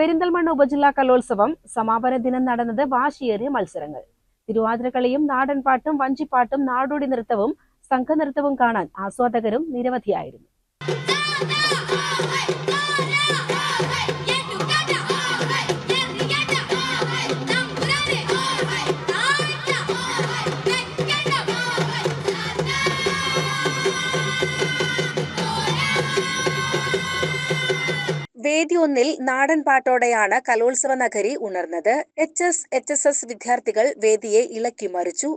പെരിന്തൽമണ്ണ ഉപജില്ലാ കലോത്സവം സമാപന ദിനം നടന്നത് വാശിയേറിയ മത്സരങ്ങൾ. തിരുവാതിരക്കളിയും നാടൻപാട്ടും വഞ്ചിപ്പാട്ടും നാടോടി നൃത്തവും സംഘനൃത്തവും കാണാൻ ആസ്വാദകരും നിരവധിയായിരുന്നു. വേദി ഒന്നിൽ നാടൻ പാട്ടോടെയാണ് കലോത്സവ നഗരി ഉണർന്നത്. H S H S S വിദ്യാർത്ഥികൾ വേദിയെ ഇളക്കി മറിച്ചു.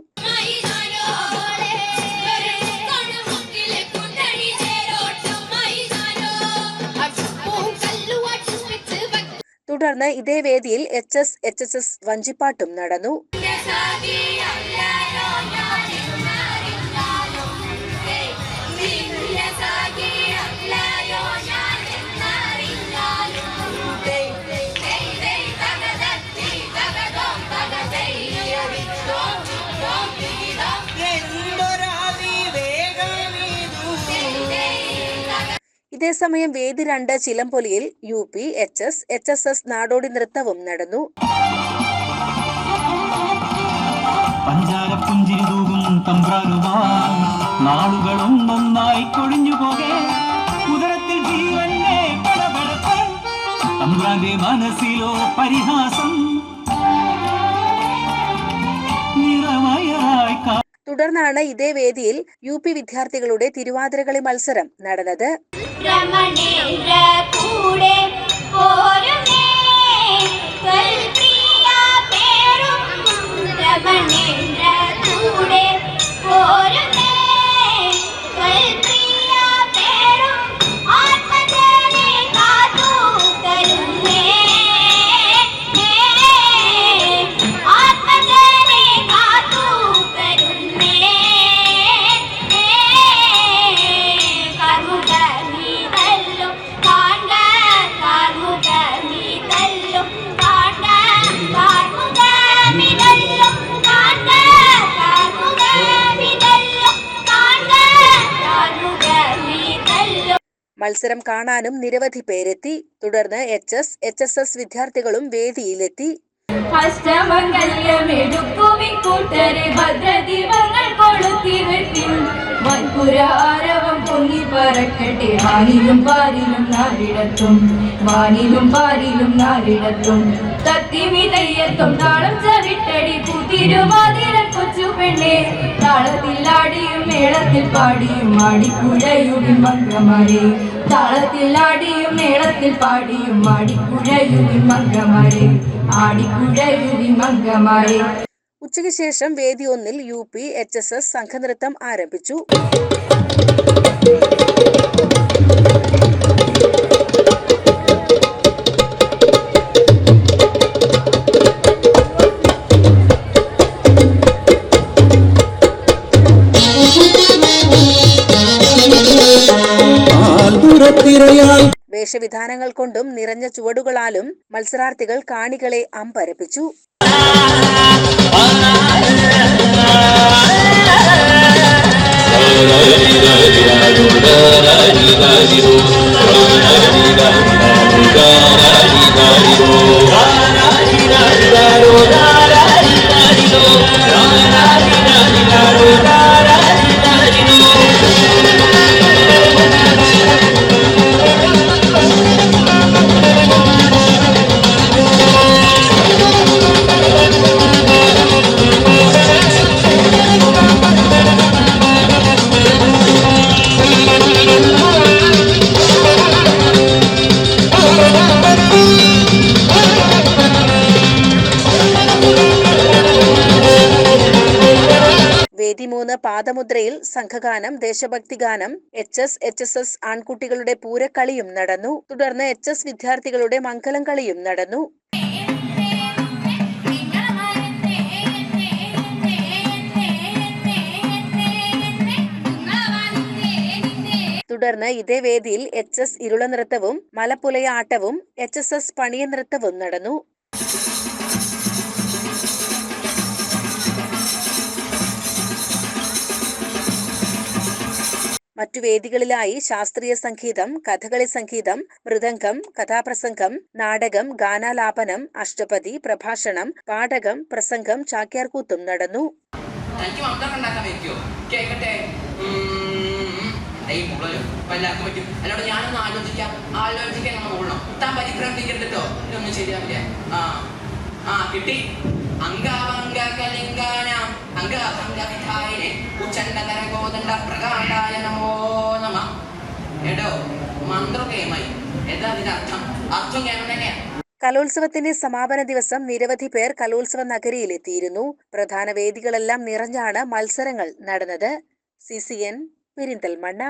തുടർന്ന് ഇതേ വേദിയിൽ H S H S S വഞ്ചിപ്പാട്ടും നടന്നു. ഇതേസമയം വേദി രണ്ട് ചിലമ്പൊലിയിൽ U P H S H S S നാടോടി നൃത്തവും നടന്നു. നന്നായി കൊഴിഞ്ഞു മനസ്സിലോ പരിഹാസം തുടർന്നാണ് ഇതേ വേദിയിൽ യു പി വിദ്യാർത്ഥികളുടെ തിരുവാതിരകളി മത്സരം നടന്നത്. മത്സരം കാണാനും നിരവധി പേരെത്തി. തുടർന്ന് H S H S S വിദ്യാർത്ഥികളും വേദിയിലെത്തി. അഷ്ടമംഗല്യമെടുക്കുവിൻ കൂട്ടരെ. ഭദ്രദീപങ്ങൾ കൊളുത്തി വെട്ടിൻ. വൻപുര ആരവം പൊങ്ങി പറക്കട്ടെ. വാനിലും പാരിലും നാലിടത്തും വാനിലും പാരിലും നാലിടത്തും തത്തിമിതയ്യത്തും താളം ചവിട്ടടി. പുതിരുവാതിരൻ കൊച്ചു പെണ്ണെ. താളത്തിൽ ആടിയും മേളത്തിൽ പാടിയും. മാടിക്കുഴയുടെ മംഗമാരെ താളത്തിൽ ആടിയും മേളത്തിൽ പാടിയും ആടിക്കുഴയുവി മംഗമാരെ ആടിക്കുഴയുവി മംഗമാരെ. ഉച്ചയ്ക്ക് ശേഷം വേദി ഒന്നിൽ U P H S S സംഘനൃത്തം ആരംഭിച്ചു. ആൽപുരത്തിരയായി വേഷവിധാനങ്ങൾ കൊണ്ടും നിറഞ്ഞ ചുവടുകളാലും മത്സരാർത്ഥികൾ കാണികളെ അമ്പരപ്പിച്ചു വേദി മൂന്ന് പാദമുദ്രയിൽ സംഘഗാനം ദേശഭക്തി ഗാനം H S H S S ആൺകുട്ടികളുടെ പൂരക്കളിയും നടന്നു. തുടർന്ന് എച്ച് എസ് വിദ്യാർത്ഥികളുടെ മംഗലം കളിയും നടന്നു. തുടർന്ന് ഇതേ വേദിയിൽ എച്ച് എസ് ഇരുള നൃത്തവും മലപ്പുലയ ആട്ടവും എച്ച് എസ് എസ് പണിയ നൃത്തവും നടന്നു. മറ്റു വേദികളിലായി ശാസ്ത്രീയ സംഗീതം കഥകളി സംഗീതം മൃദംഗം കഥാപ്രസംഗം നാടകം ഗാനാലാപനം അഷ്ടപതി പ്രഭാഷണം പാഠകം പ്രസംഗം ചാക്യാർകൂത്തും നടന്നു. ഞാനൊന്ന് ആലോചിക്കാം. ആലോചിക്കാൻ നമ്മൾ ശരിയാവില്ല. ആ. ആ പ്രകാശായ കലോത്സവത്തിന്റെ സമാപന ദിവസം നിരവധി പേർ കലോത്സവ നഗരിയിലെത്തിയിരുന്നു. പ്രധാന വേദികളെല്ലാം നിറഞ്ഞാണ് മത്സരങ്ങൾ നടന്നത്. C C N Perinthalmanna